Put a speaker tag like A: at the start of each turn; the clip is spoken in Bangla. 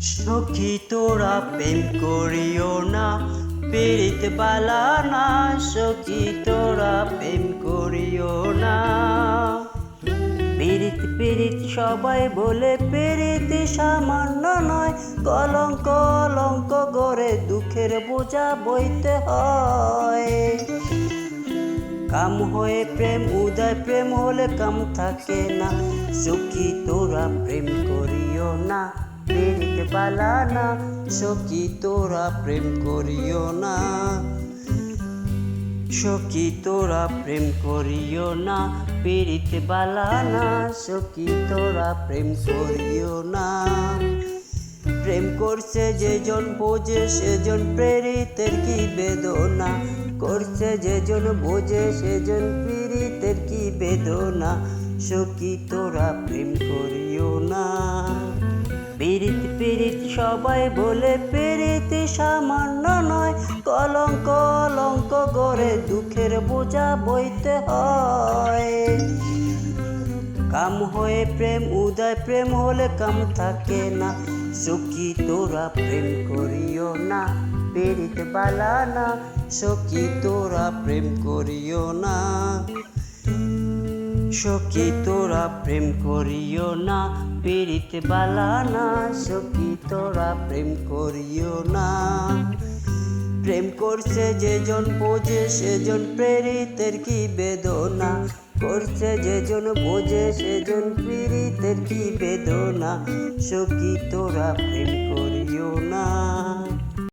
A: সখী তোরা প্রেম করিও না, পীড়িত বালা না, সখী তোরা প্রেম করিও না। পীড়িত পীড়িত সবাই বলে পীড়িত সামান্য নয়, কলঙ্ক কলঙ্ক করে দুঃখের বোঝা বইতে হয়। কাম হয়ে প্রেম, উদয় প্রেম হলে কাম থাকে না, সুখী তোরা প্রেম করিও না। পীড়িত বালা না, সখী তোরা প্রেম করিও না। সখী তোরা প্রেম করিও না পীড়িত বালা না, সখী তোরা প্রেম করিও না। প্রেম করছে যেজন বোঝে, সেজন প্রেরিতের কি বেদনা? করছে যেজন বোঝে, সেজন পীড়িতের কি বেদনা? সখী তোরা প্রেম করিও না। পীড়িত পীড়িত সবাই বলে পীড়িত সামান্য নয়। কলঙ্ক কলঙ্ক করে দুঃখের বোঝা বইতে হয়। কাম হয়ে প্রেম, উদয় প্রেম হলে কাম থাকে না। সখী তোরা প্রেম করিও না, পীড়িত বালা না। সখী তোরা প্রেম করিও না। সখী, তোরা প্রেম করিও না, পীড়িত বালা না। সখী, তোরা প্রেম করিও না। প্রেম করছে যেজন বোঝে, সেজন প্রেরিতের কি বেদনা? করছে যেজন বোঝে, সেজন পীড়িতের কি বেদনা? সখী, তোরা প্রেম করিও না।